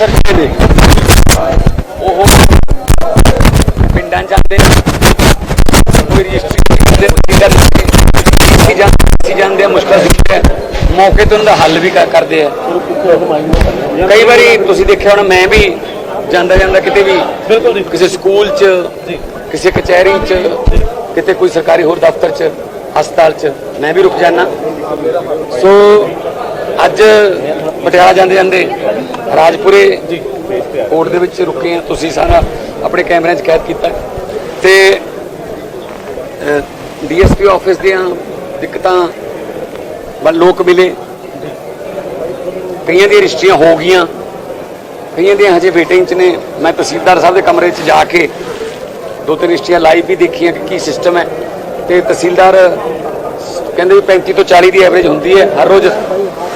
ਅਫਸਰ ਜਿਹੜੇ ਨੇ ਉਹ ਪਿੰਡਾਂ 'ਚ ਜਾਂਦੇ ਨੇ। ਕੋਈ ਰਜਿਸਟਰੀ ਦੇ ਕਰ ਕੀ ਜਾਂਦੇ ਜਾਂਦੇ ਆ ਮੁਸ਼ਕਲ ਸਿੱਖਦੇ ਆ ਮੌਕੇ ਤੇ ਉਹਨਾਂ ਦਾ ਹੱਲ ਵੀ ਕਰ- ਕਰਦੇ ਆ। ਕਈ ਵਾਰੀ ਤੁਸੀਂ ਦੇਖਿਆ ਹੋਣਾ ਮੈਂ ਵੀ ਜਾਂਦਾ ਜਾਂਦਾ ਕਿਤੇ ਵੀ ਕਿਸੇ ਸਕੂਲ 'ਚ ਕਿਸੇ ਕਚਹਿਰੀ 'ਚ ਕਿਤੇ ਕੋਈ ਸਰਕਾਰੀ ਹੋਰ ਦਫ਼ਤਰ 'ਚ ਹਸਪਤਾਲ 'ਚ ਮੈਂ ਵੀ ਰੁਕ ਜਾਂਦਾ। ਸੋ ਅੱਜ ਪਟਿਆਲਾ ਜਾਂਦੇ ਜਾਂਦੇ ਰਾਜਪੁਰੇ ਕੋਰਟ ਦੇ ਵਿੱਚ ਰੁਕੇ ਆ ਤੁਸੀਂ ਸਾਰਾ ਆਪਣੇ ਕੈਮਰਿਆਂ 'ਚ ਕੈਦ ਕੀਤਾ। ਤੇ ਡੀਐਸਪੀ ਆਫਿਸ ਦੀਆਂ ਦਿੱਕਤਾਂ ਵੱਲ ਲੋਕ ਮਿਲੇ। ਕਈਆਂ ਦੀਆਂ ਰਜਿਸਟਰੀਆਂ ਹੋ ਗਈਆਂ। ਕਈਆਂ ਦੀਆਂ ਹਜੇ ਵੇਟਿੰਗ 'ਚ ਨੇ। ਮੈਂ ਤਹਿਸੀਲਦਾਰ ਸਾਹਿਬ ਦੇ ਕਮਰੇ 'ਚ ਜਾ ਕੇ ਦੋ ਤਿੰਨ ਰਜਿਸਟਰੀਆਂ ਲਾਈਵ ਵੀ ਦੇਖੀਆਂ ਕਿ ਕੀ ਸਿਸਟਮ ਹੈ। ਤੇ ਤਹਿਸੀਲਦਾਰ ਕਹਿੰਦੇ ਵੀ 35 ਤੋਂ 40 ਦੀ ਐਵਰੇਜ ਹੁੰਦੀ ਹੈ। ਹਰ ਰੋਜ਼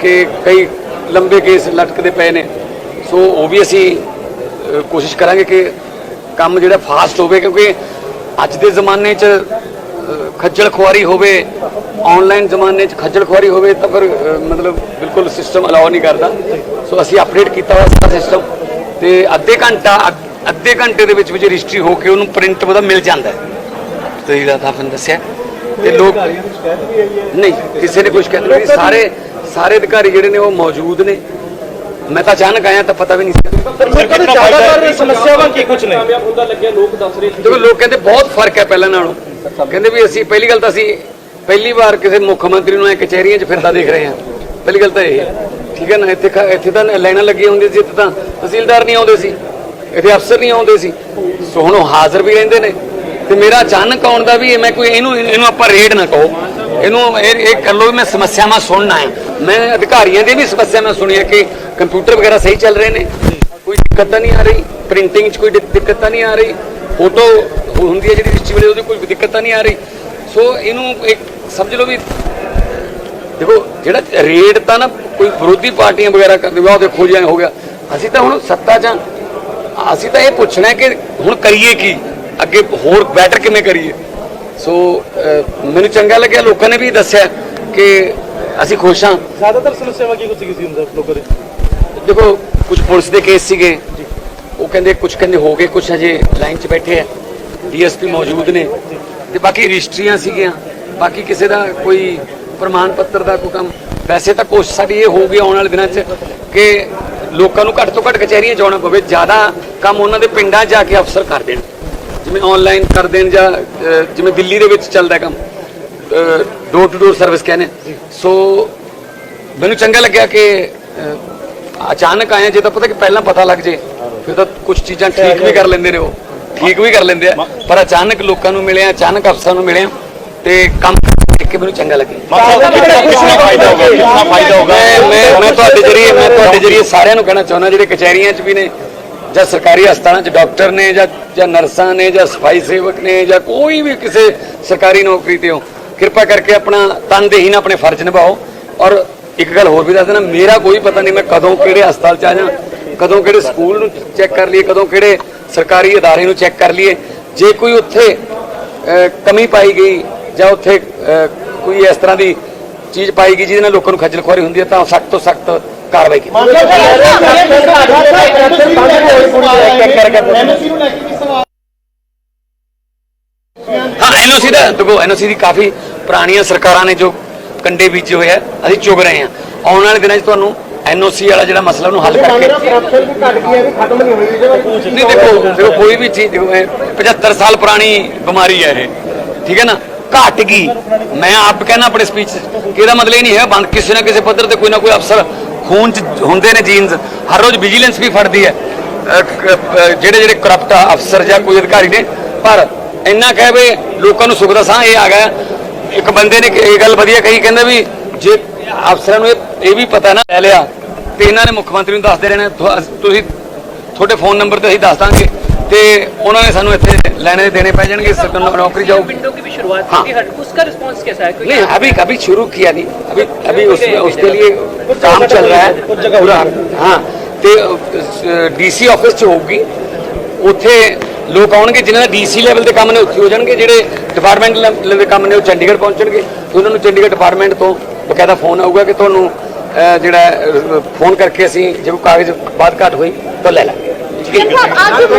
ਕਿ ਕਈ ਲੰਬੇ ਕੇਸ ਲਟਕਦੇ ਪਏ ਨੇ। ਸੋ ਉਹ ਵੀ ਅਸੀਂ ਕੋਸ਼ਿਸ਼ ਕਰਾਂਗੇ ਕਿ ਕੰਮ ਜਿਹੜਾ ਫਾਸਟ ਹੋਵੇ ਕਿਉਂਕਿ ਅੱਜ ਦੇ ਜ਼ਮਾਨੇ 'ਚ ਖੱਜਲ ਖੁਆਰੀ ਹੋਵੇ ਆਨਲਾਈਨ ਜ਼ਮਾਨੇ 'ਚ ਖੱਜਲ ਖੁਆਰੀ ਹੋਵੇ ਤਾਂ ਫਿਰ ਮਤਲਬ ਬਿਲਕੁਲ ਸਿਸਟਮ ਅਲਾਉ ਨਹੀਂ ਕਰਦਾ। ਸੋ ਅਸੀਂ ਅਪਡੇਟ ਕੀਤਾ ਹੋਇਆ ਸਾਰਾ ਸਿਸਟਮ ਤੇ ਅੱਧੇ ਘੰਟਾ ਅੱਧ- ਅੱਧੇ ਘੰਟੇ ਦੇ ਵਿੱਚ ਵਿੱਚ ਰਜਿਸਟਰੀ ਹੋ ਕੇ ਉਹਨੂੰ ਪ੍ਰਿੰਟ ਉਹਦਾ ਮਿਲ ਜਾਂਦਾ ਤੇ ਜਿਹੜਾ ਤਾਂ ਤੁਹਾਨੂੰ ਦੱਸਿਆ। ਤੇ ਲੋਕ ਨਹੀਂ ਕਿਸੇ ਨੇ ਕੁਝ ਕਹਿੰਦੇ ਸਾਰੇ ਸਾਰੇ ਅਧਿਕਾਰੀ ਜਿਹੜੇ ਨੇ ਉਹ ਮੌਜੂਦ ਨੇ। ਮੈਂ ਤਾਂ ਅਚਾਨਕ ਆਇਆ ਤਾਂ ਪਤਾ ਵੀ ਨਹੀਂ ਸੀ। ਲੋਕਾਂ ਦੇ ਜ਼ਿਆਦਾਤਰ ਸਮੱਸਿਆਵਾਂ ਕੀ ਕੁਝ ਨੇ? ਕਾਮਯਾਬ ਹੁੰਦਾ ਲੱਗਿਆ ਲੋਕ ਦੱਸ ਰਹੇ ਸੀ। ਦੇਖੋ ਲੋਕ ਕਹਿੰਦੇ ਬਹੁਤ ਫ਼ਰਕ ਹੈ ਪਹਿਲਾਂ ਨਾਲੋਂ। ਕਹਿੰਦੇ ਵੀ ਅਸੀਂ ਪਹਿਲੀ ਗੱਲ ਤਾਂ ਅਸੀਂ ਪਹਿਲੀ ਵਾਰ ਕਿਸੇ ਮੁੱਖ ਮੰਤਰੀ ਨੂੰ ਐ ਕਚਹਿਰੀਆਂ 'ਚ ਫਿਰਦਾ ਦੇਖ ਰਹੇ ਹਾਂ। ਪਹਿਲੀ ਗੱਲ ਤਾਂ ਇਹ ਠੀਕ ਹੈ ਨਾ? ਇੱਥੇ ਇੱਥੇ ਤਾਂ ਲਾਈਨਾਂ ਲੱਗੀਆਂ ਹੁੰਦੀਆਂ ਸੀ ਇੱਥੇ ਤਾਂ ਤਹਿਸੀਲਦਾਰ ਨਹੀਂ ਆਉਂਦੇ ਸੀ। ਇੱਥੇ ਅਫਸਰ ਨਹੀਂ ਆਉਂਦੇ ਸੀ। ਸੋ ਹੁਣ ਉਹ ਹਾਜ਼ਰ ਵੀ ਰਹਿੰਦੇ ਨੇ। ਤੇ ਮੇਰਾ ਅਚਾਨਕ ਆਉਣ ਦਾ ਵੀ ਮੈਂ ਕੋਈ ਇਹਨੂੰ ਇਹਨੂੰ ਆਪਾਂ ਰੇਡ ਨਾ ਕਹੋ। ਇਹਨੂੰ ਇਹ ਕਰ ਲੋ ਮੈਂ ਸਮੱਸਿਆਵਾਂ ਸੁਣਨਾ ਹੈ ਮੈਂ ਅਧਿਕਾਰੀਆਂ ਦੀ ਵੀ ਸਮੱਸਿਆ ਸਮੱਸਿਆਵਾਂ ਸੁਣਿਆ ਕਿ ਕੰਪਿਊਟਰ ਵਗੈਰਾ ਸਹੀ ਚੱਲ ਰਹੇ ਨੇ। ਕੋਈ ਦਿੱਕਤ ਨਹੀਂ ਆ ਰਹੀ? ਪ੍ਰਿੰਟਿੰਗ 'ਚ ਕੋਈ ਦਿੱਕ- ਦਿੱਕਤ ਨਹੀਂ ਆ ਰਹੀ? ਫੋਟੋ ਹੁੰਦੀ ਹੈ ਜਿਹੜੀ ਰਜਿਸਟਰੀ ਵੇਲੇ, ਉਹਦੀ ਕੋਈ ਦਿੱਕਤ ਨਹੀਂ ਆ ਰਹੀ? ਸੋ ਇਹਨੂੰ ਇੱਕ ਸਮਝ ਲਓ ਵੀ ਦੇਖੋ, ਜਿਹੜਾ ਰੇਡ ਤਾਂ ਨਾ ਕੋਈ ਵਿਰੋਧੀ ਪਾਰਟੀਆਂ ਵਗੈਰਾ ਕਰਦੇ ਵਾ ਉਹ ਦੇਖੋ ਜੀ ਹੋ ਗਿਆ। ਅਸੀਂ ਤਾਂ ਹੁਣ ਸੱਤਾ 'ਚ ਹਾਂ। ਅਸੀਂ ਤਾਂ ਇਹ ਪੁੱਛਣਾ ਕਿ ਹੁਣ ਕਰੀਏ ਕੀ? ਅੱਗੇ ਹੋਰ ਬੈਟਰ ਕਿਵੇਂ ਕਰੀਏ? ਸੋ ਮੈਨੂੰ ਚੰਗਾ ਲੱਗਿਆ, ਲੋਕਾਂ ਨੇ ਵੀ ਦੱਸਿਆ ਕਿ ਅਸੀਂ ਖੁਸ਼ ਹਾਂ। ਜ਼ਿਆਦਾਤਰ ਸਮੱਸਿਆਵਾਂ ਕੀ ਕੁਝ ਸੀ ਹੁੰਦਾ ਲੋਕਾਂ ਦੇ? ਦੇਖੋ ਕੁਝ ਪੁਲਿਸ ਦੇ ਕੇਸ ਸੀਗੇ। ਉਹ ਕਹਿੰਦੇ ਕੁਝ ਕਹਿੰਦੇ ਹੋ ਗਏ ਕੁਝ ਅਜੇ ਲਾਈਨ 'ਚ ਬੈਠੇ ਆ। ਡੀਐਸਪੀ ਮੌਜੂਦ ਨੇ। ਤੇ ਬਾਕੀ ਰਜਿਸਟਰੀਆਂ ਸੀਗੀਆਂ। ਬਾਕੀ ਕਿਸੇ ਦਾ ਕੋਈ ਪ੍ਰਮਾਣ ਪੱਤਰ ਦਾ ਕੋਈ ਕੰਮ। ਵੈਸੇ ਤਾਂ ਕੋਸ਼ਿਸ਼ ਸਾਡੀ ਇਹ ਹੋਊਗੀ ਆਉਣ ਵਾਲੇ ਦਿਨਾਂ 'ਚ ਕਿ ਲੋਕਾਂ ਨੂੰ ਘੱਟ ਤੋਂ ਘੱਟ ਕਚਹਿਰੀਆਂ ਜਾਣਾ ਪਵੇ। ਜ਼ਿਆਦਾ ਕੰਮ ਉਹਨਾਂ ਦੇ ਪਿੰਡਾਂ ਜਾ ਕੇ ਅਫਸਰ ਕਰ ਦੇਣ। ਜਿਵੇਂ ਆਨਲਾਈਨ ਕਰ ਦੇਣ ਜਾਂ ਜਿਵੇਂ ਦਿੱਲੀ ਦੇ ਵਿੱਚ ਚੱਲਦਾ ਕੰਮ। ਡੋਰ ਟੂ ਡੋਰ ਸਰਵਿਸ ਕਹਿੰਦੇ ਸੋ ਮੈਨੂੰ ਚੰਗਾ ਲੱਗਿਆ ਕਿ ਅਚਾਨਕ ਆਏ ਜੇ ਤਾਂ ਪਤਾ ਕਿ ਪਹਿਲਾਂ ਪਤਾ ਲੱਗ ਜੇ ਫਿਰ ਤਾਂ ਕੁਝ ਚੀਜ਼ਾਂ ਠੀਕ ਵੀ ਕਰ ਲੈਂਦੇ ਨੇ ਉਹ। ਠੀਕ ਵੀ ਕਰ ਲੈਂਦੇ ਆ। ਪਰ ਅਚਾਨਕ ਲੋਕਾਂ ਨੂੰ ਮਿਲਿਆ ਅਚਾਨਕ ਅਫਸਰਾਂ ਨੂੰ ਮਿਲਿਆ ਤੇ ਕੰਮ ਦੇਖ ਕੇ ਮੈਨੂੰ ਚੰਗਾ ਲੱਗਿਆ। ਮੈਂ ਤੁਹਾਡੇ ਜਰੀਏ ਮੈਂ ਤੁਹਾਡੇ ਜਰੀਏ ਸਾਰਿਆਂ ਨੂੰ ਕਹਿਣਾ ਚਾਹੁੰਦਾ ਜਿਹੜੇ ਕਚਹਿਰੀਆਂ 'ਚ ਵੀ ਨੇ ਜਾਂ ਸਰਕਾਰੀ ਹਸਪਤਾਲਾਂ 'ਚ ਡਾਕਟਰ ਨੇ ਜਾਂ ਜਾਂ ਨਰਸਾਂ ਨੇ ਜਾਂ ਸਫ਼ਾਈ ਸੇਵਕ ਨੇ ਜਾਂ ਕੋਈ ਵੀ ਕਿਸੇ ਸਰਕਾਰੀ ਨੌਕਰੀ ਤੇ ਹੋ ਕਿਰਪਾ ਕਰਕੇ ਆਪਣਾ ਤਨਦੇਹੀ ਨਾਲ ਆਪਣੇ ਫਰਜ਼ ਨਿਭਾਓ। ਔਰ ਇੱਕ ਗੱਲ ਹੋਰ ਵੀ ਦੱਸ ਦੇਣਾ ਮੇਰਾ ਕੋਈ ਪਤਾ ਨਹੀਂ ਮੈਂ ਕਦੋਂ ਕਿਹੜੇ ਹਸਪਤਾਲ 'ਚ ਆ ਜਾ ਕਦੋਂ ਕਿਹੜੇ ਸਕੂਲ ਨੂੰ ਚੈੱਕ ਕਰ ਲਈਏ ਕਦੋਂ ਕਿਹੜੇ ਸਰਕਾਰੀ ਅਦਾਰੇ ਨੂੰ ਚੈੱਕ ਕਰ ਲਈਏ। ਜੇ ਕੋਈ ਉੱਥੇ ਕਮੀ ਪਾਈ ਗਈ ਜਾਂ ਉੱਥੇ ਕੋਈ ਇਸ ਤਰ੍ਹਾਂ ਦੀ ਚੀਜ਼ ਪਾਈ ਗਈ ਜਿਹਦੇ ਨਾਲ ਲੋਕਾਂ ਨੂੰ ਖੱਜਲ ਖੁਆਰੀ ਹੁੰਦੀ ਹੈ ਤਾਂ ਸਖਤ ਤੋਂ ਸਖਤ ਕਾਰਵਾਈ ਕੀਤੀ ਹਾਂ ਐਨਓਸੀ ਦਾ ਦੇਖੋ ਐਨਓਸੀ ਦੀ ਕਾਫੀ ਪੁਰਾਣੀਆਂ ਸਰਕਾਰਾਂ ਨੇ ਜੋ ਕੰਡੇ ਬੀਜੇ ਹੋਏ ਆ ਅਸੀਂ ਚੁਗ ਰਹੇ ਹਾਂ। ਆਉਣ ਵਾਲੇ ਦਿਨਾਂ 'ਚ ਤੁਹਾਨੂੰ ਐਨਓਸੀ ਵਾਲਾ ਜਿਹੜਾ ਮਸਲਾ ਉਹਨੂੰ ਹੱਲ ਕਰਕੇ ਕਰਪਸ਼ਨ ਵੀ ਘਟ ਗਈ ਹੈ ਵੀ ਖਤਮ ਨਹੀਂ ਹੋਈ ਇਹਦੇ ਵਿੱਚ ਨਹੀਂ ਦੇਖੋ ਦੇਖੋ ਕੋਈ ਵੀ ਚੀਜ਼ ਦੇਖੋ, ਇਹ 75 ਸਾਲ ਪੁਰਾਣੀ ਬਿਮਾਰੀ ਹੈ ਇਹ ਠੀਕ ਹੈ ਨਾ? ਘਟ ਗਈ। ਮੈਂ ਆਪ ਕਹਿਣਾ ਆਪਣੇ ਸਪੀਚ ਕਿ ਇਹਦਾ ਮਤਲਬ ਇਹ ਨਹੀਂ ਹੈ ਬੰਦ ਕਿਸੇ ਨਾ ਕਿਸੇ ਪੱਧਰ ਤੇ ਕੋਈ ਨਾ ਕੋਈ ਅਫਸਰ ਖੂਨ ਚ ਹੁੰਦੇ ਨੇ ਜੀਨਸ ਹਰ ਰੋਜ਼ ਵਿਜੀਲੈਂਸ ਵੀ ਫੜਦੀ ਹੈ। ਜਿਹੜੇ ਜਿਹੜੇ ਕਰਪਟ ਅਫਸਰ ਜਾਂ ਕੋਈ ਅਧਿਕਾਰੀ ਨੇ ਪਰ ਇੰਨਾ ਕਹਿ ਵੀ ਲੋਕਾਂ ਨੂੰ ਸੁੱਖ ਦਾ ਸਾਹ ਇਹ ਆ ਗਿਆ ਇੱਕ ਬੰਦੇ ਨੇ ਇਹ ਗੱਲ ਵਧੀਆ ਕਹੀ ਕਹਿੰਦਾ ਵੀ ਜੇ ਅਫਸਰਾਂ ਨੂੰ ਇਹ ਇਹ ਵੀ ਪਤਾ ਨਾ ਲੈ ਲਿਆ ਤੇ ਇਹਨਾਂ ਨੇ ਮੁੱਖ ਮੰਤਰੀ ਨੂੰ ਦੱਸਦੇ ਰਹਿਣਾ ਤੁਹਾ- ਤੁਸੀਂ ਤੁਹਾਡੇ ਫੋਨ ਨੰਬਰ ਤੇ ਅਸੀਂ ਦੱਸ ਦਾਂਗੇ ਤੇ ਉਹਨਾਂ ਨੇ ਸਾਨੂੰ ਇੱਥੇ ਲੈਣੇ ਦੇਣੇ ਪੈ ਜਾਣਗੇ ਸਰਕਾਰ ਨੂੰ ਨੌਕਰੀ ਜਾਊਗੀ विंडो की भी शुरुआत हाँ। की थी हर उसका रिस्पांस कैसा है कोई नहीं अभी कभी शुरू किया नहीं अभी अभी उस, उसके लिए काम चल रहा है पूरा हाँ ਤੇ ਡੀਸੀ ਆਫਿਸ ਚ ਹੋਊਗੀ ਉੱਥੇ ਲੋਕ ਆਉਣਗੇ, ਜਿਨ੍ਹਾਂ ਦਾ ਡੀਸੀ ਲੈਵਲ ਦੇ ਕੰਮ ਨੇ, ਉੱਥੇ ਹੋ ਜਾਣਗੇ। ਜਿਹੜੇ ਡਿਪਾਰਟਮੈਂਟ ਲੈਵਲ ਦੇ ਕੰਮ ਨੇ, ਉਹ ਚੰਡੀਗੜ੍ਹ ਪਹੁੰਚਣਗੇ। ਤੇ ਉਹਨਾਂ ਨੂੰ ਚੰਡੀਗੜ੍ਹ ਡਿਪਾਰਟਮੈਂਟ ਤੋਂ ਬਕਾਇਦਾ ਫੋਨ ਆਊਗਾ ਕਿ ਤੁਹਾਨੂੰ ਜਿਹੜਾ ਫੋਨ ਕਰਕੇ ਅਸੀਂ, ਜੇ ਕੋਈ ਕਾਗਜ਼ ਬਾਤ ਘਾਟ ਹੋਈ, ਤਾਂ ਲੈ ਲਾਂਗੇ।